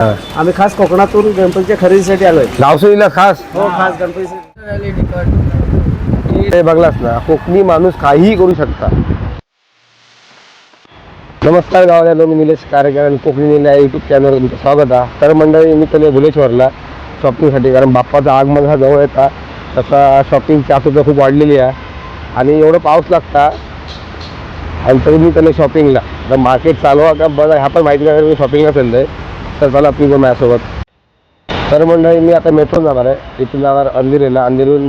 हा. आम्ही खास कोकणातून गणपतीच्या खरेदीसाठी आलोय. गावसरीला खास? हो खास गणपती बघलास ना कोकणी माणूस काहीही करू शकता. नमस्कार गावाला मी निलेश कार्यकर आणि कोकणी निल्या युट्यूब चॅनलवर तुमचं स्वागत आहे. तर मंडळी मी तले भुलेश्वरला शॉपिंगसाठी कारण बाप्पाचं आगमन हा जवळ येता. तसा शॉपिंगची आतुरता खूप वाढलेली आहे. आणि एवढं पाऊस लागता आणि तरी मी त्याला शॉपिंगला तर मार्केट चालू आहे का बघा ह्या पण माहिती मी शॉपिंगला चाललं आहे तर चला प्लीज माझ्यासोबत तर मंडळी मी आता मेट्रो जाणार आहे. इथून जाणार अंधेरीला. अंधेरीहून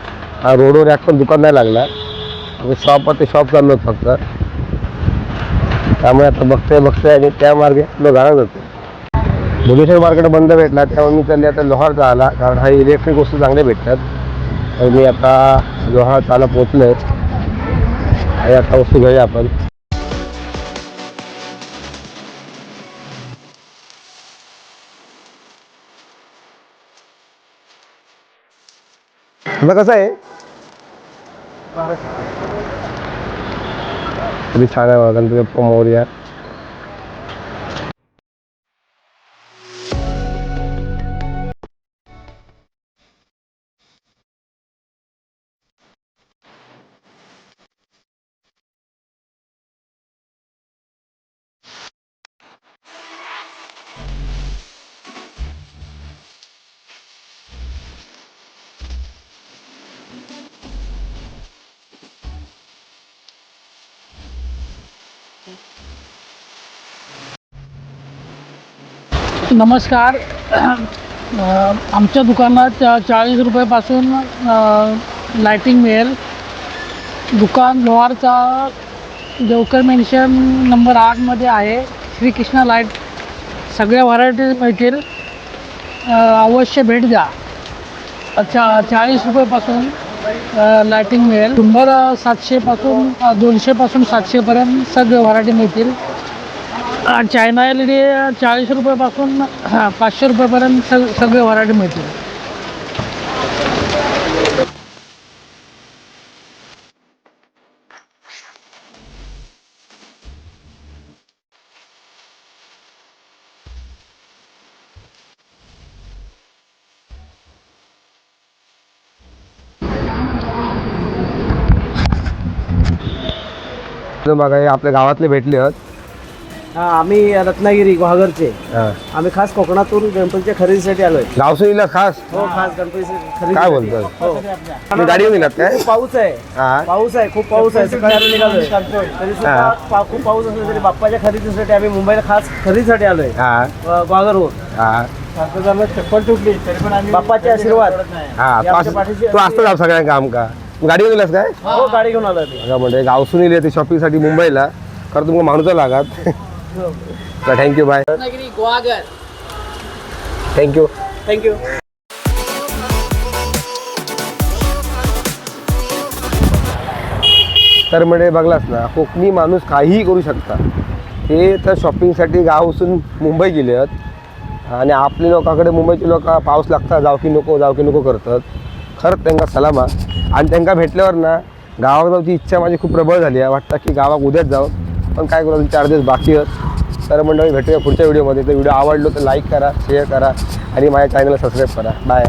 हा रोडवर एक पण दुकान नाही लागला शॉप ते शॉप चाललो फक्त त्यामुळे आता बघतोय बघतोय आणि त्या मार्गे आपलं जाणार जातो भुलेश्वर मार्केट बंद भेटला त्यामुळे मी चालले आता लोहारचा आला कारण हा इलेक्ट्रिक वस्तू चांगल्या भेटतात तर मी आता लोहारचा चाला पोचलो आहे आणि आता वस्तू घेऊया आपण तुला कसं आहे Richard Vagan, Pomoriar. नमस्कार. आमच्या दुकानात चाळीस रुपयापासून लायटिंग मिळेल. दुकान लोहारचा देवकर मेन्शन नंबर आठमध्ये आहे. श्रीकृष्णा लाइट सगळ्या व्हरायटीज मिळतील. अवश्य भेट द्या. चा चाळीस रुपयापासून लायटिंग मिळेल. शंभर सातशेपासून दोनशेपासून सातशेपर्यंत सगळे व्हरायटी मिळतील. चायना एल डी चाळीस रुपयापासून हा, पाचशे रुपयापर्यंत सग सगळे व्हरायटी मिळतील. तर बघा हे आपल्या गावातले भेटले आहेत. हा आम्ही रत्नागिरी गुहागरचे हा. आम्ही खास कोकणातून गणपतीच्या खरेदीसाठी आलोय. गावसरीला खास? हो खास गणपती खरेदी काय बोलतोय? हो. तुम्ही गाडी घेऊन गेलात काय खूप पाऊस आहे. हा. पाऊस आहे खूप पाऊस आहे. सकाळी आम्ही निघालोय. तरी सुद्धा हा. पा- खूप पाऊस असला तरी बाप्पाच्या खरेदीसाठी आम्ही मुंबईला खास खरेदीसाठी आलोय. हा. हा. चप्पल तुटली तरी पण आम्ही बाप्पाचे आशीर्वाद. हा तू आमच्या पाठीशी असं- तू असतं जाऊ सगळ्या काम का? तू गाडी घेऊन गेलास काय? हो गाडी घेऊन बघा म्हणजे गावसून येते ते शॉपिंगसाठी मुंबईला खरं तुम्हाला माणूस लागत तर थँक्यू बाय थँक्यू थँक्यू तर म्हणजे बघलास ना कोकणी माणूस काहीही करू शकता. ते तर शॉपिंगसाठी गावसून मुंबई गेले आहेत. आणि आपले लोकांकडे मुंबईचे लोक पाऊस लागतात जाऊ की नको जाऊ की नको करतात. खरंच त्यांना सलामा आणि त्यांना भेटल्यावर ना गावात जाऊची इच्छा माझी खूप प्रबळ झाली आहे. वाटतं की गावात उद्याच जाऊ पण काय करू चार दिवस बाकी आहेत. तर मंडळी भेटूया पुढच्या व्हिडिओमध्ये तर व्हिडिओ आवडलो तर लाईक करा शेअर करा आणि माझ्या चॅनलला सबस्क्राईब करा. बाय